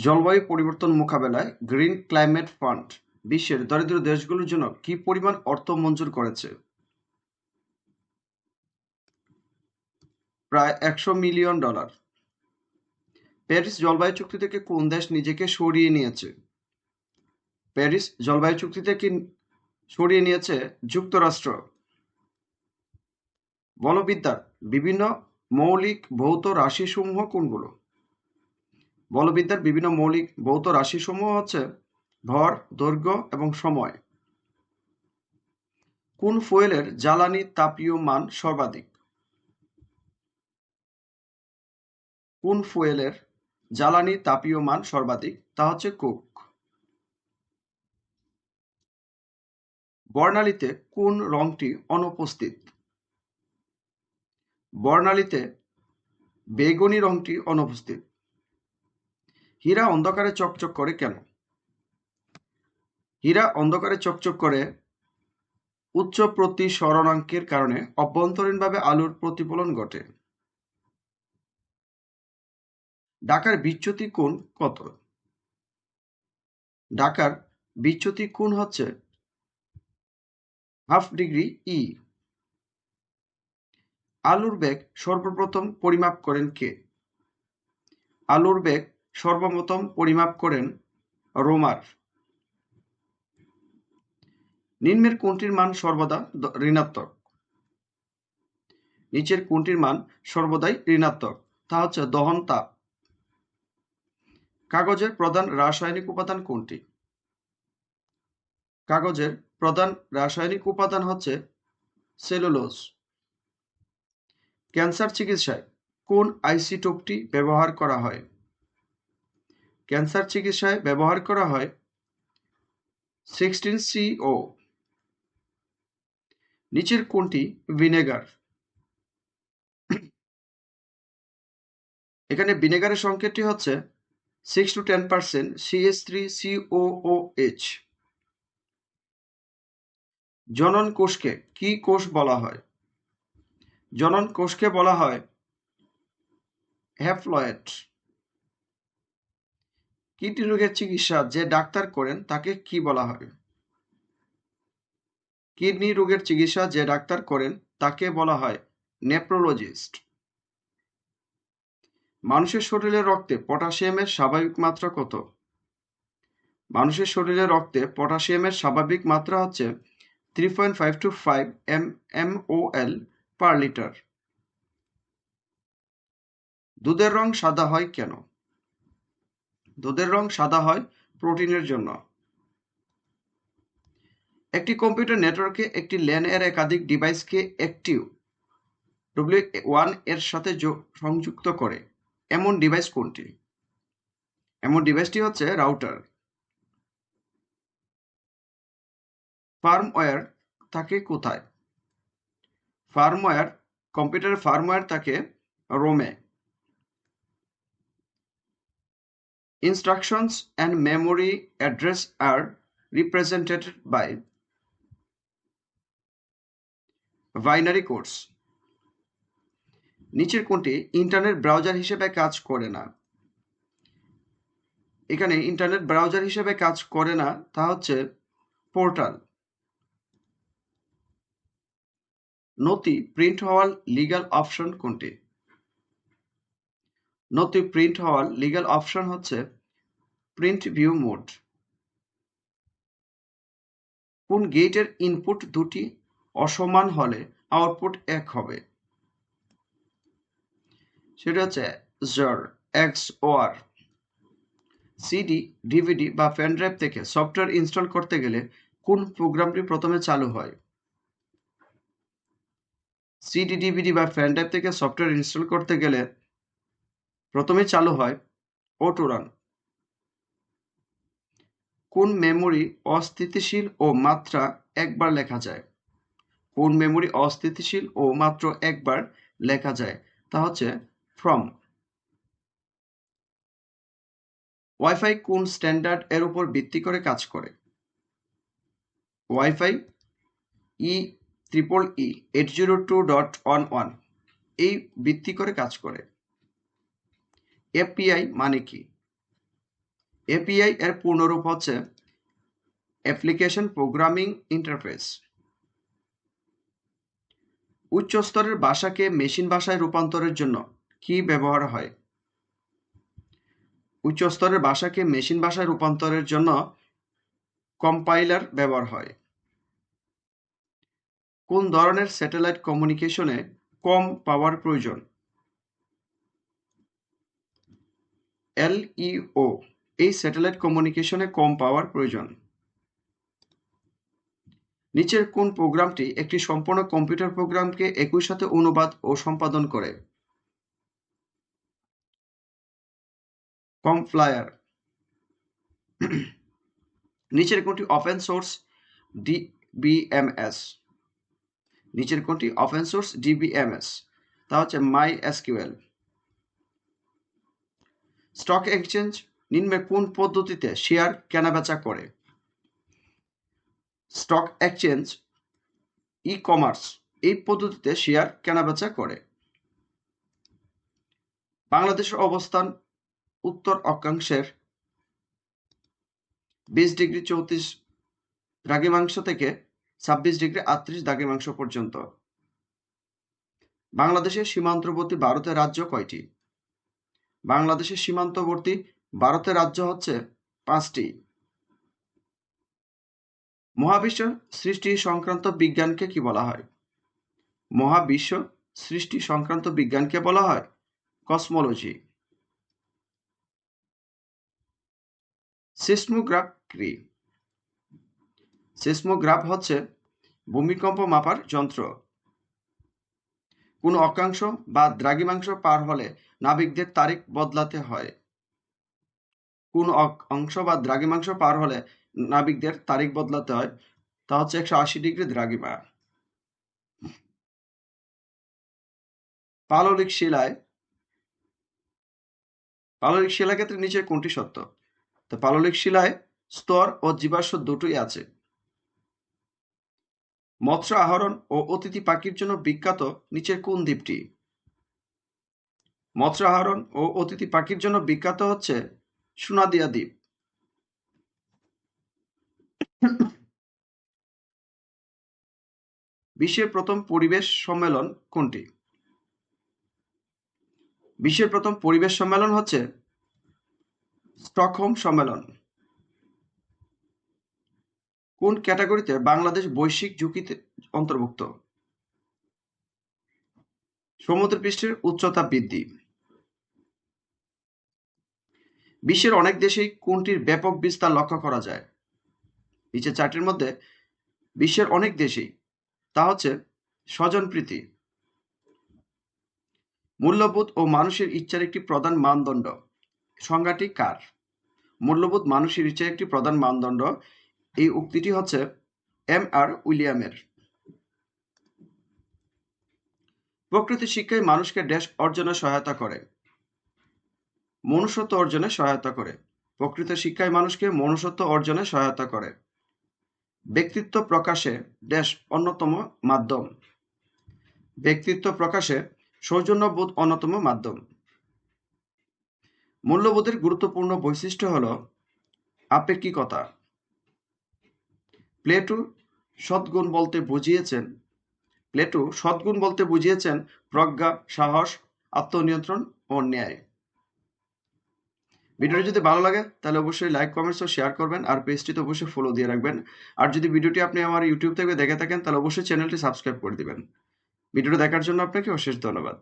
জলবায়ু পরিবর্তন মোকাবেলায় গ্রিন ক্লাইমেট ফান্ড বিশ্বের দরিদ্র দেশগুলোর জন্য কি পরিমাণ অর্থ মঞ্জুর করেছে? প্রায় একশো মিলিয়ন ডলার। প্যারিস জলবায়ু চুক্তি থেকে কোন দেশ নিজেকে সরিয়ে নিয়েছে? প্যারিস জলবায়ু চুক্তি থেকে সরিয়ে নিয়েছে যুক্তরাষ্ট্র। বলবিদ্যার বিভিন্ন মৌলিক ভৌত রাশিসমূহ কোনগুলো? বলবিদ্যার বিভিন্ন মৌলিক ভৌত রাশিসমূহ হচ্ছে ভর, দৈর্ঘ্য এবং সময়। কোন ফুয়েলের জ্বালানি তাপীয় মান সর্বাধিক? কোন ফুয়েলের জ্বালানি তাপীয় মান সর্বাধিক? তা হচ্ছে কোক। বর্ণালীতে কোন রংটি অনুপস্থিত? বর্ণালীতে বেগুনি রংটি অনুপস্থিত। হীরা অন্ধকারে চকচক করে কেন? হীরা অন্ধকারে চকচক করে উচ্চ প্রতিসরণাঙ্কের কারণে অভ্যন্তরীণভাবে আলোর প্রতিফলন ঘটে। ঢাকার বিচ্যুতি কোণ কত? ঢাকার বিচ্যুতি কোণ হচ্ছে হাফ ডিগ্রি ই আলুর বেগ সর্বপ্রথম পরিমাপ করেন কে? আলুর বেগ সর্বপ্রথম পরিমাপ করেন রোমার। নিম্নের কোনটির মান সর্বদা ঋণাত্মক? নিচের কোনটির মান সর্বদাই ঋণাত্মক? তা হচ্ছে দহন তাপ। কাগজের প্রধান রাসায়নিক উপাদান কোনটি? কাগজের প্রধান রাসায়নিক উপাদান হচ্ছে সেলুলোজ। ক্যান্সার চিকিৎসায় কোন আইসিটোপটি ব্যবহার করা হয়? ক্যান্সার চিকিৎসায় ব্যবহার করা হয় সিক্সটিন সিও নিচের কোনটি? ভিনেগার। এখানে ভিনেগারের সংকেতটি হচ্ছে six to ten percent CS three COOH জনন কোষকে কি কোষ বলা হয়? জনন কোষকে বলা হয় হ্যাফলয়েড কিডনি রোগের চিকিৎসা যে ডাক্তার করেন তাকে কি বলা হয় কিডনি রোগের চিকিৎসা যে ডাক্তার করেন তাকে বলা হয় নেপ্রোলজিস্ট। মানুষের শরীরে রক্তে পটাশিয়ামের স্বাভাবিক মাত্রা কত? মানুষের শরীরে রক্তে পটাশিয়ামের স্বাভাবিক মাত্রা হচ্ছে three point five to five M M O L per litre দুধের রং সাদা হয় কেন? দুধের রং সাদা হয় প্রোটিনের জন্য। একটি কম্পিউটার নেটওয়ার্কে একটি ল্যান এর একাধিক ডিভাইসকে একটি ডব্লিউ ওয়ানের সাথে সংযুক্ত করে। এমন ডিভাইস কোনটি? এমন ডিভাইসটি হচ্ছে রাউটার। ফার্মওয়্যার থাকে কোথায়? ফার্মওয়্যার কম্পিউটারের ফার্মওয়্যার থাকে রোমে। Instructions and memory address are represented by binary codes নিচের কোনটি? ইন্টারনেট ব্রাউজার হিসেবে কাজ করে না। এখানে ইন্টারনেট ব্রাউজার হিসেবে কাজ করে না, তা হচ্ছে পোর্টাল নথি প্রিন্ট হওয়ার লিগ্যাল অপশন কোনটি? নথি প্রিন্ট হওয়ার লিগ্যাল অপশন হচ্ছে প্রিন্ট ভিউ মোড কোন গেটের ইনপুট দুটি অসমান হলে আউটপুট এক হবে। সেটা হচ্ছে জর এক্স ওআর সিডি ডিভিডি বা পেন ড্রাইভ থেকে সফটওয়্যার ইনস্টল করতে গেলে কোন প্রোগ্রামটি প্রথমে চালু হয়? সিডি ডিভিডি বা পেন ড্রাইভ থেকে সফটওয়্যার ইনস্টল করতে গেলে প্রথমে চালু হয় ওটোরান কোন মেমোরি অস্থিতিশীল ও মাত্রা একবার লেখা যায়? কোন মেমোরি অস্থিতিশীল ও মাত্র একবার লেখা যায়? তা হচ্ছে ফ্রম ওয়াইফাই কোন স্ট্যান্ডার্ড এর উপর ভিত্তি করে কাজ করে? WiFi E triple E eight zero two dot one one এই ভিত্তি করে কাজ করে। এপিআই মানে কি? এপিআই এর পূর্ণরূপ হচ্ছে অ্যাপ্লিকেশন প্রোগ্রামিং ইন্টারফেস উচ্চ স্তরের ভাষাকে মেশিন ভাষায় রূপান্তরের জন্য কি ব্যবহার হয়? উচ্চ স্তরের ভাষাকে মেশিন ভাষায় রূপান্তরের জন্য কম্পাইলার ব্যবহার হয়। কোন ধরনের স্যাটেলাইট কমিউনিকেশনে কম পাওয়ার প্রয়োজন? এলইও এই স্যাটেলাইট কমিউনিকেশনে কম পাওয়ার প্রয়োজন। নিচের কোন প্রোগ্রামটি একটি সম্পূর্ণ কম্পিউটার প্রোগ্রামকে একই সাথে অনুবাদ ও সম্পাদন করে? কমফ্লায়ার নিচের কোনটি ওপেন সোর্স ডিবিএমএস নিচের কোনটি ওপেন সোর্স ডিবিএমএস তা হচ্ছে মাই এসকিউএল স্টক এক্সচেঞ্জ নিম্নে কোন পদ্ধতিতে শেয়ার কেনাবেচা করে? স্টক এক্সচেঞ্জ ই কমার্স এই পদ্ধতিতে শেয়ার কেনাবেচা করে। বাংলাদেশের অবস্থান উত্তর অক্ষাংশের বিশ ডিগ্রি চৌত্রিশ দ্রাঘিমাংশ থেকে ছাব্বিশ ডিগ্রি আটত্রিশ দ্রাঘিমাংশ পর্যন্ত। বাংলাদেশের সীমান্তবর্তী ভারতের রাজ্য কয়টি? বাংলাদেশের সীমান্তবর্তী ভারতের রাজ্য হচ্ছে পাঁচটি। মহাবিশ্ব সৃষ্টি সংক্রান্ত বিজ্ঞানকে কি বলা হয়? মহাবিশ্ব সৃষ্টি সংক্রান্ত বিজ্ঞানকে বলা হয় কসমোলজি। সিসমোগ্রাফ। কি সিসমোগ্রাফ হচ্ছে ভূমিকম্প মাপার যন্ত্র। কোন অক্ষাংশ বা দ্রাঘিমাংশ পার হলে নাবিকদের তারিখ বদলাতে হয়। কোন অংশ বা দ্রাঘিমাংশ পার হলে নাবিকদের তারিখ বদলাতে হয়। তা হচ্ছে একশো আশি ডিগ্রি দ্রাঘিমা। পাললিক শিলায়, পাললিক শিলা ক্ষেত্রে নিচের কোনটি সত্য? তো পাললিক শিলায় স্তর ও জীবাশ্ম দুটোই আছে। মৎস্য আহরণ ও অতিথি পাখির জন্য বিখ্যাত নিচের কোন দ্বীপটি? মৎস্য আহরণ ও অতিথি পাখির জন্য বিখ্যাত হচ্ছে সোনাদিয়া দ্বীপ। বিশ্বের প্রথম পরিবেশ সম্মেলন কোনটি? বিশ্বের প্রথম পরিবেশ সম্মেলন হচ্ছে স্টকহোম সম্মেলন। কোন ক্যাটাগরিতে বাংলাদেশ বৈশ্বিক ঝুঁকিতে অন্তর্ভুক্ত? সমুদ্রপৃষ্ঠের উচ্চতা বৃদ্ধি। বিশ্বের অনেক দেশেই কোনটির ব্যাপক বিস্তার লক্ষ্য করা যায়? নিচে চারটির মধ্যে বিশ্বের অনেক দেশেই। তা হচ্ছে স্বজনপ্রীতি মূল্যবোধ ও মানুষের ইচ্ছার একটি প্রধান মানদণ্ড। সংজ্ঞাটি কার? মূল্যবোধ, মানুষের ইচ্ছার একটি প্রধান মানদণ্ড এই উক্তিটি হচ্ছে এম আর উইলিয়ামের। প্রকৃতি শিক্ষায় মানুষকে ড্যাশ অর্জনে সহায়তা করে। মনুষ্যত্ব অর্জনে সহায়তা করে। প্রকৃত শিক্ষায় মানুষকে মনুষ্যত্ব অর্জনে সহায়তা করে। ব্যক্তিত্ব প্রকাশে ড্যাশ অন্যতম মাধ্যম। ব্যক্তিত্ব প্রকাশে সৌজন্যবোধ অন্যতম মাধ্যম। মূল্যবোধের গুরুত্বপূর্ণ বৈশিষ্ট্য হল আপেক্ষিকতা। প্লেটু সদ্গুণ বলতে বুঝিয়েছেন, প্লেটু সদ্গুণ বলতে বুঝিয়েছেন প্রজ্ঞা, সাহস, আত্মনিয়ন্ত্রণ ও ন্যায়। ভিডিওটি যদি ভালো লাগে, তাহলে অবশ্যই লাইক, কমেন্টস ও শেয়ার করবেন আর পেজটি তো অবশ্যই ফলো দিয়ে রাখবেন। আর যদি ভিডিওটি আপনি আমার ইউটিউব থেকে দেখে থাকেন, তাহলে অবশ্যই চ্যানেলটি সাবস্ক্রাইব করে দিবেন। ভিডিওটি দেখার জন্য আপনাকে অশেষ ধন্যবাদ।